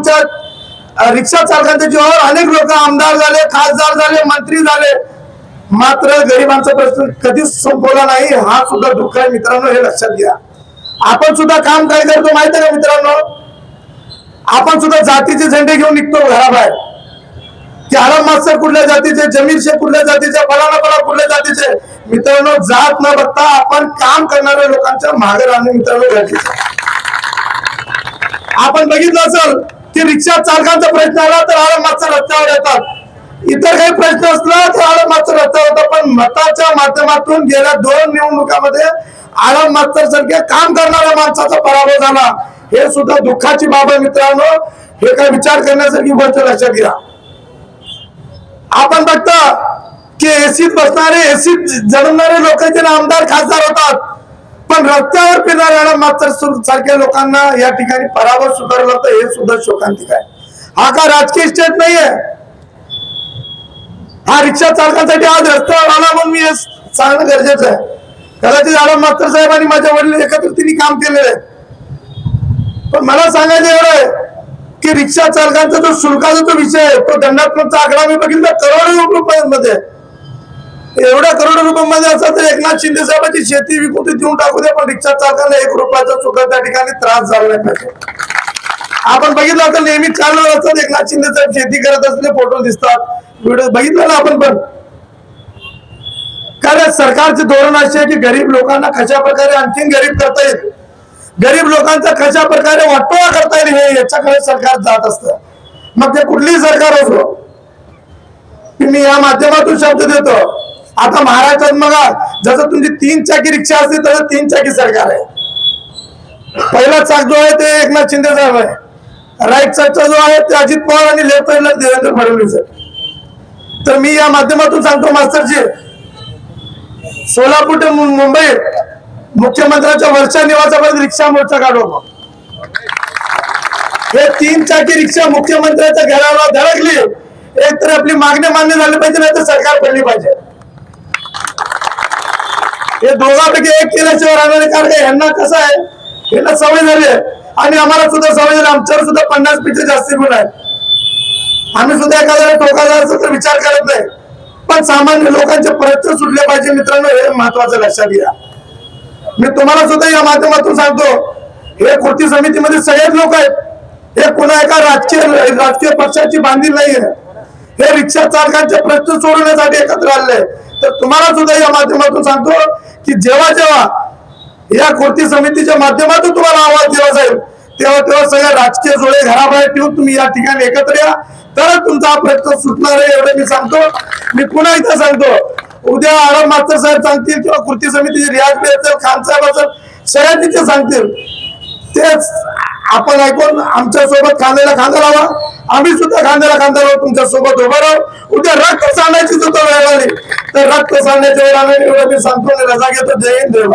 आमच्या रिक्षा चालकांच्या जीवावर अनेक लोक आमदार झाले खासदार झाले मंत्री झाले. मात्र गरिबांचा प्रश्न कधीच संपवला नाही. हा सुद्धा दुःख आहे. मित्रांनो हे लक्षात घ्या. आपण सुद्धा काम काय करतो माहीत आहे का मित्रांनो? आपण सुद्धा जातीचे झेंडे घेऊन निघतो घराबाहेर. की आलम मास्तर कुठल्या जातीचे जमीर शेख कुठल्या जातीचे फलाना फला कुठल्या जातीचे. मित्रांनो जात न बघता आपण काम करणाऱ्या लोकांच्या मागे राहणे मित्रांनो गरजेचं आपण बघितलं असेल की रिक्षा चालकांचा प्रश्न आला तर आलम मास्तर रस्त्यावर येतात इतर काही प्रश्न असला तर आलम मास्तर रस्त्यावर येतात पण मताच्या माध्यमातून गेल्या दोन निवडणुकामध्ये आळम मास्तर सारख्या काम करणाऱ्या माणसाचा पराभव झाला. हे सुद्धा दुःखाची बाब आहे मित्रांनो. हे काय विचार करण्यासारखी गोष्ट लक्षात घ्या. आपण बघता की एसीत बसणारे एसीत जडणारे लोक जे आमदार खासदार होतात. पण रस्त्यावर फिरणाऱ्या मात्र सारख्या लोकांना या ठिकाणी पराभव सुधारला तर हे सुद्धा शोकांतिक आहे. हा का राजकीय स्टेट नाहीये? हा रिक्षा चालकांसाठी आज रस्त्यावर आला म्हणून मी हे सांगणं गरजेचं आहे. कदाचित आडम मास्तर साहेब आणि माझ्या वडील एकत्रितीने काम केलेलं आहे. पण मला सांगायचं एवढं आहे की रिक्षा चालकांचा जो शुल्काचा जो विषय आहे तो दंडात्मकचा आकडा मी बघितला करोडो रुपयांमध्ये. एवढ्या करोडो रुपयांमध्ये असतात तर एकनाथ शिंदे साहेबांची शेती विकून देऊन टाकू दे पण रिक्षा चालकांना एक रुपयाचा सुद्धा त्या ठिकाणी त्रास झाला नाही पाहिजे. आपण बघितलं तर नेहमी चालू असतात एकनाथ शिंदे साहेब शेती करत असलेले फोटो दिसतात. व्हिडिओ बघितलं ना आपण पण. कारण सरकारचे धोरण असे आहे की गरीब लोकांना कशा प्रकारे आणखीन गरीब करता येईल? गरीब लोकांचा कशा प्रकारे वाटोळा करता येईल हे याच्याकडे सरकार जात असतं. मग ते कुठलीही सरकार असो की मी या माध्यमातून शब्द देतो आता महाराष्ट्रात बघा जसं तुमची तीन चाकी रिक्षा असते तसं तीन चाकी सरकार आहे. पहिला चाक जो आहे ते एकनाथ शिंदे साहेब आहे. राईट साईडचा जो आहे ते अजित पवार आणि लेफ्ट साईडला देवेंद्र फडणवीस आहे तर मी या माध्यमातून सांगतो मास्टरजी सोलापूर ते मुंबई मुख्यमंत्र्यांच्या वर्षा निवासापर्यंत रिक्षा मोर्चा काढवतो हे तीन चाकी रिक्षा मुख्यमंत्र्यांच्या घराला धडकली. एक तर आपली मागणी मान्य झाली पाहिजे नाही तर सरकार पडली पाहिजे. हे दोघांपैकी एक केल्याशिवाय राहणारे कारण यांना कसं आहे? यांना सवय झाली आहे. आणि आम्हाला सुद्धा सवय झाली आमच्यावर सुद्धा पन्नासपेक्षा जास्ती गुण आहे आम्ही सुद्धा एखाद्याला टोकाला असं तर विचार करत नाही. पण सामान्य लोकांचे प्रश्न सुटले पाहिजे. मित्रांनो हे महत्वाचं लक्षात घ्या. मी तुम्हाला सुद्धा या माध्यमातून सांगतो हे कृती समितीमध्ये सगळेच लोक आहेत. हे पुन्हा एका राजकीय राजकीय पक्षाची बांधील नाहीये. हे रिक्षा चालकांचे प्रश्न सोडवण्यासाठी एकत्र आले तर तुम्हाला सुद्धा या माध्यमातून सांगतो की जेव्हा जेव्हा या कृती समितीच्या माध्यमातून तुम्हाला आवाज दिला जाईल तेव्हा तेव्हा सगळे राजकीय जोडे घराबाहेर ठेवून तुम्ही या ठिकाणी एकत्र या. तरच तुमचा हा प्रश्न सुटणार आहे एवढं मी सांगतो. मी पुन्हा इथं सांगतो उद्या आराम मास्तर साहेब सांगतील किंवा कृती समितीचे रियाज बी असेल खान साहेब असेल सगळ्यांनी ते सांगतील. तेच आपण ऐकून आमच्यासोबत खांद्याला खांदा लावा. आम्ही सुद्धा खांद्याला खांदा लावू तुमच्यासोबत उभं राहू. उद्या रक्त सांगण्याची सुद्धा वेळ आली. तर रक्त सांगण्याच्या वेळ आम्ही सांगतो रजा घेतो. जय हिंद जय